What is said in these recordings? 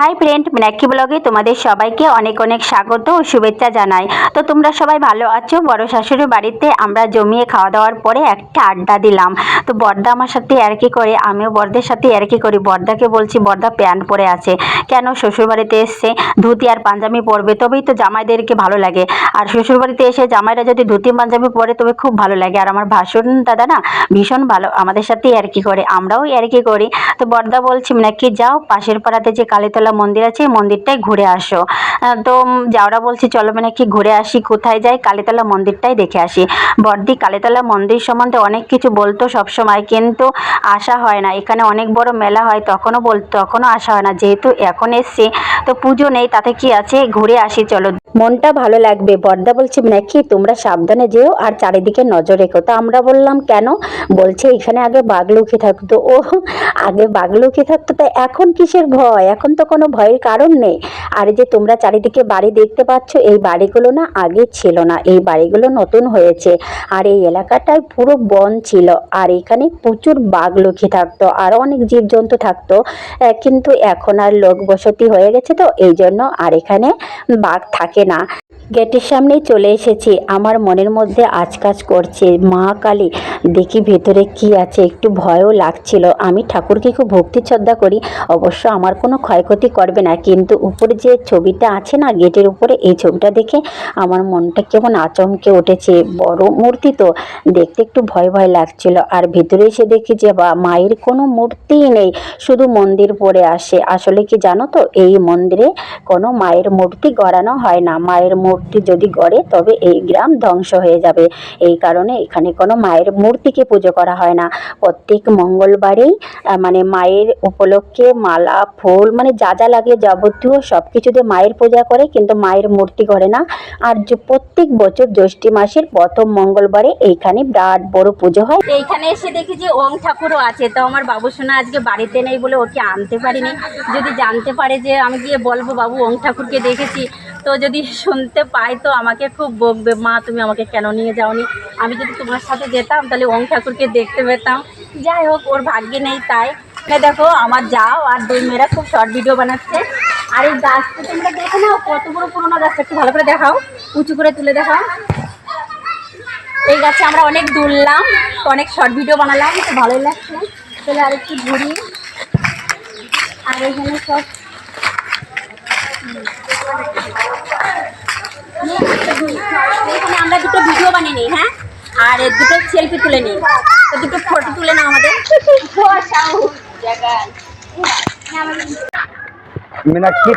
Hi friend Meenakshi ব্লগে তোমাদের সবাইকে অনেক অনেক স্বাগত ও শুভেচ্ছা জানাই। তো তোমরা সবাই ভালো আছো? বড় শাশুড়ির বাড়িতে আমরা জমিয়ে খাওয়া দাওয়ার পরে একটা আড্ডা দিলাম। তো বর্দা আমার সাথে কি করে, আমিও বর্দের সাথে কি করি। বর্দাকে বলছি, বর্দা প্যান্ট পরে আছে। কেন শ্বশুরবাড়িতে এসছে? ধুতি আর পাঞ্জাবি পরবে, তবেই তো জামাইদেরকে ভালো লাগে। আর শ্বশুরবাড়িতে এসে জামাইরা যদি ধুতি পাঞ্জাবি পরে, তবে খুব ভালো লাগে। আর আমার ভাসুর দাদা না, ভীষণ ভালো, আমাদের সাথে কি করে, আমরাও কি করি। তো বর্দা বলছি নাকি যাও, পাশের পাড়াতে যে কালীতলা মন্দির আছে, এই মন্দিরটাই ঘুরে আসো। তো যাওরা বলছি, চলো মানে কি ঘুরে আসি, কোথায় যাই? কালীতলা মন্দিরটাই দেখে আসি। বর্দি কালীতলা মন্দির সম্বন্ধে অনেক কিছু বলতো সবসময়, কিন্তু আসা হয় না। এখানে অনেক বড় মেলা হয়, তখনও বল, তখনও আসা হয় না। যেহেতু এখন এসছি, তো পুজো নেই, তাতে কি আছে? ঘুরে আসি, চলো। মনটা ভালো লাগবে। বর্দা বলছি নাকি তোমরা সাবধানে যেও আর চারিদিকে নজর রেখো। তো আমরা বললাম, কেন? বলছে, এখানে আগে বাঘ লুকিয়ে থাকতো। ও, আগে বাঘ লুকিয়ে থাকতো তা এখন কিসের ভয়? এখন তো কোনো ভয়ের কারণ নেই। আর যে তোমরা চারিদিকে বাড়ি দেখতে পাচ্ছ, এই বাড়িগুলো না আগে ছিল না, এই বাড়িগুলো নতুন হয়েছে। আর এই এলাকাটায় পুরো বন ছিল, আর এখানে প্রচুর বাঘ লুকিয়ে থাকতো আরও অনেক জীবজন্তু থাকতো। কিন্তু এখন আর লোক বসতি হয়ে গেছে তো এই জন্য আর এখানে বাঘ থাকে না। গেটের সামনেই চলে এসেছি। আমার মনের মধ্যে আজকাজ করছে। মা কালী, দেখি ভেতরে কি আছে? একটু ভয়ও লাগছিল। আমি ঠাকুরকে খুব ভক্তি শ্রদ্ধা করি। অবশ্য আমার কোনো ক্ষয়ক্ষতি করবে না। কিন্তু উপরে যে ছবিটা আছে না, গেটের উপরে, এই ছবিটা দেখে আমার মনটা কেমন আচমকে উঠেছে। বড় মূর্তি তো। দেখতে একটু ভয় ভয় লাগছিল। আর ভেতরে এসে দেখি যে, বা, মায়ের কোনো মূর্তিই নেই। শুধু মন্দির পড়ে আসে। আসলে কি জানো তো, এই মন্দিরে কোনো মায়ের মূর্তি গড়ানো হয় না। মায়ের মূর্তি যদি গড়ে, তবে এই গ্রাম ধ্বংস হয়ে যাবে। এই কারণে এখানে কোনো মায়ের মূর্তিকে পুজো করা হয় না। প্রত্যেক মঙ্গলবারেই মানে মায়ের উপলক্ষে মালা, ফুল মানে যা যা লাগে যাবতীয় সব কিছু দিয়ে মায়ের পূজা করে, কিন্তু মায়ের মূর্তি করে না। আর যে প্রত্যেক বছর জ্যৈষ্ঠী মাসের প্রথম মঙ্গলবারে এইখানে বিরাট বড় পুজো হয়। এইখানে এসে দেখি যে ওং ঠাকুরও আছে। তো আমার বাবু সোনা আজকে বাড়িতে নেই বলে ওকে আনতে পারিনি। যদি জানতে পারে যে আমি গিয়ে বলব, বাবু ওং ঠাকুরকে দেখেছি। তো যদি শুনতে পাই, তো আমাকে খুব বকবে, মা, তুমি আমাকে কেন নিয়ে যাওনি? আমি যদি তোমার সাথে যেতাম, তাহলে ওং ঠাকুরকে দেখতে পেতাম। যাই হোক, ওর ভাগ্যে নেই তাই। দেখো, আমার যাও, আর দুই মেয়েরা খুব শর্ট ভিডিও বানাচ্ছে। আর এই গাছটা তোমরা দেখো না কত বড় পুরোনো গাছটা। একটু ভালো করে দেখাও, উঁচু করে তুলে দেখাও। এই গাছে আমরা অনেক দুললাম অনেক শর্ট ভিডিও বানালাম, তো ভালোই লাগছে। তাহলে আর একটু ঘুরি। আর এখানে সব এখানে আমরা দুটো ভিডিও বানিয়ে নিই হ্যাঁ? আর দুটো সেলফি তুলে নিই। তো দুটো ফটো তুলে আমাদের।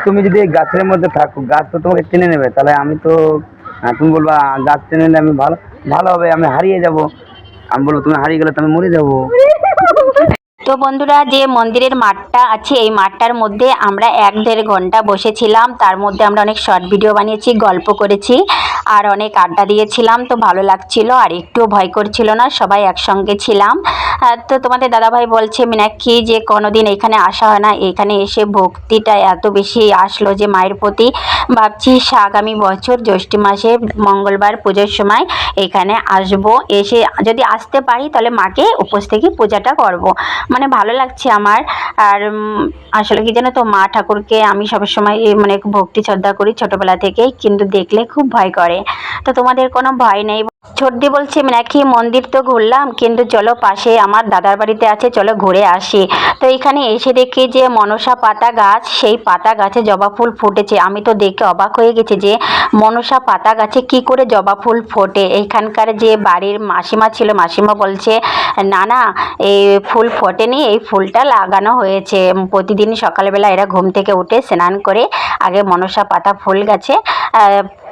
তুমি যদি গাছের মধ্যে থাকো, গাছ তো তোমাকে টেনে নেবে, তাহলে আমি তো তুমি বলবা গাছ টেনে নিলে আমি ভালো ভালো হবে, আমি হারিয়ে যাব। আমি বলব, তুমি হারিয়ে গেলে তো আমি মরে যাব। তো বন্ধুরা, যে মন্দিরের মাঠটা আছে, এই মাঠটার মধ্যে আমরা এক দেড় ঘণ্টা বসেছিলাম। তার মধ্যে আমরা অনেক শর্ট ভিডিও বানিয়েছি, গল্প করেছি আর অনেক আড্ডা দিয়েছিলাম। তো ভালো লাগছিল আর একটুও ভয় করছিল না, সবাই একসঙ্গে ছিলাম। তো তোমাদের দাদাভাই বলছে, মিনাক্ষী, যে কোনোদিন এখানে আসা হয় না, এখানে এসে ভক্তিটা এত বেশি আসলো যে মায়ের প্রতি ভাবছি আগামী বছর জ্যৈষ্ঠ মাসে মঙ্গলবার পুজোর সময় এখানে আসব। এসে যদি আসতে পারি, তাহলে মাকে উপোস থেকে পূজাটা করব। মানে ভালো লাগছে আমার। আর আসলে কি জানো তো, মা ঠাকুরকে আমি সবসময় মানে ভক্তি শ্রদ্ধা করি ছোটবেলা থেকেই, কিন্তু দেখলে খুব ভয় করে। তো তোমাদের কোনো ভয় নেই ছোটদি বলছে নাকি মন্দির তো ঘুরলাম, কিন্তু চলো পাশে, আমার দাদার বাড়িতে আছে, চলো ঘুরে আসি। তো এখানে এসে দেখি যে, মনসা পাতা গাছ, সেই পাতা গাছে জবা ফুল ফুটেছে। আমি তো দেখে অবাক হয়ে গেছি যে, মনসা পাতা গাছে কি করে জবা ফুল ফোটে? এইখানকার যে বাড়ির মাসিমা ছিল, মাসিমা বলছে, না না, এই ফুল ফোটেনি, এই ফুলটা লাগানো হয়েছে। প্রতিদিন সকালবেলা এরা ঘুম থেকে উঠে স্নান করে আগে মনসা পাতা ফুল গাছে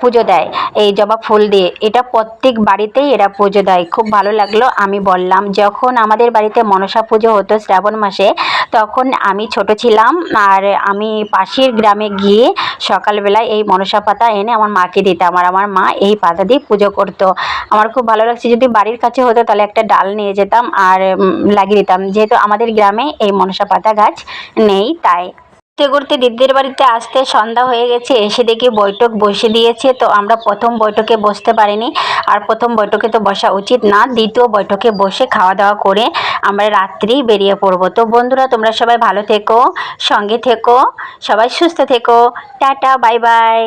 পুজো দেয়। এই জবা ফুল দিয়ে। এটা প্রত্যেক বাড়িতেই এরা পুজো দেয়। খুব ভালো লাগল, আমি বললাম। যখন আমাদের বাড়িতে মনসা পুজো হতো শ্রাবণ মাসে, তখন আমি ছোট ছিলাম আর আমি পাশের গ্রামে গিয়ে সকালবেলায় এই মনসা পাতা এনে আমার মাকে দিতাম আর আমার মা এই পাতা দিয়ে পুজো করতো। আমার খুব ভালো লাগছে, যদি বাড়ির কাছে হতো তাহলে একটা ডাল নিয়ে যেতাম আর লাগিয়ে দিতাম। যেহেতু আমাদের গ্রামে এই মনসা পাতা গাছ নেই, তাই ঘুরতে ঘুরতে দিদির বাড়িতে আসতে সন্ধ্যা হয়ে গেছে, এসে দেখি বৈঠক বসে দিয়েছে, তো আমরা প্রথম বৈঠকে বসতে পারিনি। আর প্রথম বৈঠকে তো বসা উচিত না, দ্বিতীয় বৈঠকে বসে খাওয়া দাওয়া করে আমরা রাত্রি বেরিয়ে পড়ব। তো বন্ধুরা, তোমরা সবাই ভালো থেকো, সঙ্গে থেকো, সবাই সুস্থ থেকো। Tata, bye bye.